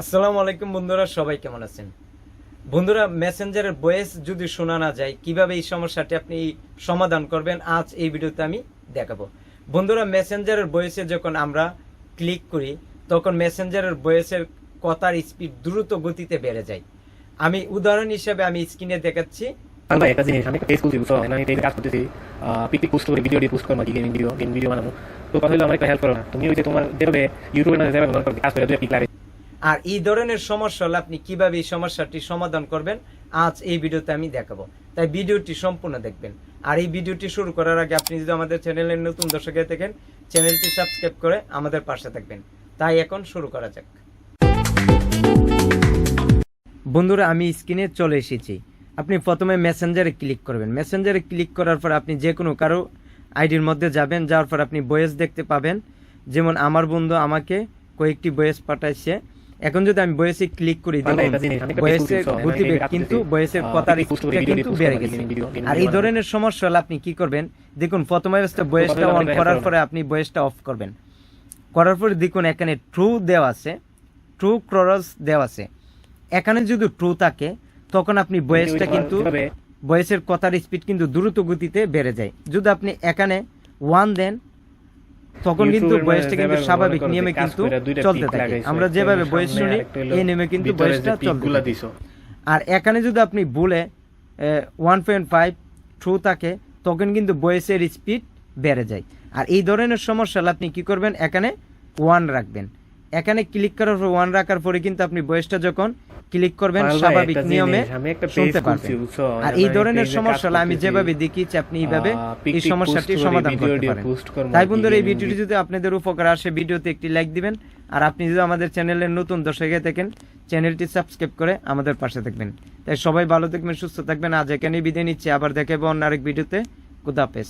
আসসালামু আলাইকুম বন্ধুরা, সবাই কেমন আছেন? বন্ধুরা মেসেঞ্জারের ভয়েস যদি শোনা না যায়, কীভাবে এই সমস্যাটি আপনি সমাধান করবেন, আজ এই ভিডিওতে আমি দেখাবো। বন্ধুরা মেসেঞ্জারের ভয়েসে যখন আমরা ক্লিক করি, তখন মেসেঞ্জারের ভয়েসের কথার স্পিড দ্রুত গতিতে বেড়ে যায়। আমি উদাহরণ হিসেবে আমি স্ক্রিনে দেখাচ্ছি। আমি ভাই একটা জিনিস, আমি পেজ খুলছি, বুঝছ? আমি পেজে কাজ করতেছি পিকপিক পোস্ট করে ভিডিও পোস্ট করব গেমিং ভিডিও গেমিং ভিডিও বানাবো। তো কথা হলো আমার একটা হেল্প করো না। তুমি তোমার যেভাবে ইউটিউবে না, যেভাবে কাজ করে, দুই পিক লাগে আর এই ধরনের সমস্যা হলে আপনি কীভাবে এই সমস্যাটি সমাধান করবেন, আজ এই ভিডিওতে আমি দেখাবো। তাই ভিডিওটি সম্পূর্ণ দেখবেন। আর এই ভিডিওটি শুরু করার আগে আপনি যদি আমাদের চ্যানেলের নতুন দর্শক হয়ে থাকেন, চ্যানেলটি সাবস্ক্রাইব করে আমাদের পাশে থাকবেন। তাই এখন শুরু করা যাক। বন্ধুরা, আমি স্ক্রিনে চলে এসেছি। আপনি প্রথমে মেসেঞ্জারে ক্লিক করবেন। মেসেঞ্জারে ক্লিক করার পর আপনি যে কোনো কারও আইডির মধ্যে যাবেন, যাওয়ার পর আপনি বয়েস দেখতে পাবেন। যেমন আমার বন্ধু আমাকে কয়েকটি বয়েস পাঠাইছে। এখন যদি আমি বয়েসে ক্লিক করি একটা বয়েসের গতিবেগ কিন্তু। বয়েসের কথার কিন্তু বেড়ে গেছে। আর এই ধরনের সমস্যা হলে আপনি কি করবেন? দেখুন প্রথম অবস্থায় বয়েসটা অন করার পরে আপনি বয়েসটা অফ করবেন। করার পরে দেখুন এখানে ট্রু দেওয়া আছে। ট্রু ক্রস দেওয়া আছে। এখানে যদি ট্রু থাকে তখন আপনি বয়েসটা কিন্তু বয়েসের কথার স্পিড কিন্তু দ্রুত গতিতে বেড়ে যায়। যদি আপনি এখানে ওয়ান দেন তখন কিন্তু বয়সটা কিন্তু স্বাভাবিক মনে নিয়মে কিন্তু চলতে থাকে। আমরা যেভাবে বয়স শুনি এই নিয়মে কিন্তু বয়সটা চলতে আর এখানে যদি আপনি বলে ওয়ান পয়েন্ট ফাইভ ট্রু থাকে তখন কিন্তু বয়সের স্পিড বেড়ে যায়। আর এই ধরনের সমস্যা হলে আপনি কি করবেন? এখানে ওয়ান রাখবেন। এখানে ক্লিক করার পর ওয়ান রাখার পরে কিন্তু আপনি বয়সটা যখন ক্লিক করবেন স্বাভাবিক নিয়মে আমি একটা শুনতে পারবেন। আর এই ধরনের সমস্যা হলে আমি যেভাবে দেখিয়েছি আপনি এইভাবে এই সমস্যাটি সমাধান করতে পারেন। তাই বন্ধুরা এই ভিডিওটি যদি আপনাদের উপকার আসে ভিডিওতে একটি লাইক দিবেন। আর আপনি যদি আমাদের চ্যানেলের নতুন দর্শক হয়ে থাকেন চ্যানেলটি সাবস্ক্রাইব করে আমাদের পাশে থাকবেন। তাই সবাই ভালো থাকবেন সুস্থ থাকবেন। আজ এখানেই বিদায় নিচ্ছি। আবার দেখাবো অন্য আরেক ভিডিওতে। খুদাহাফেজ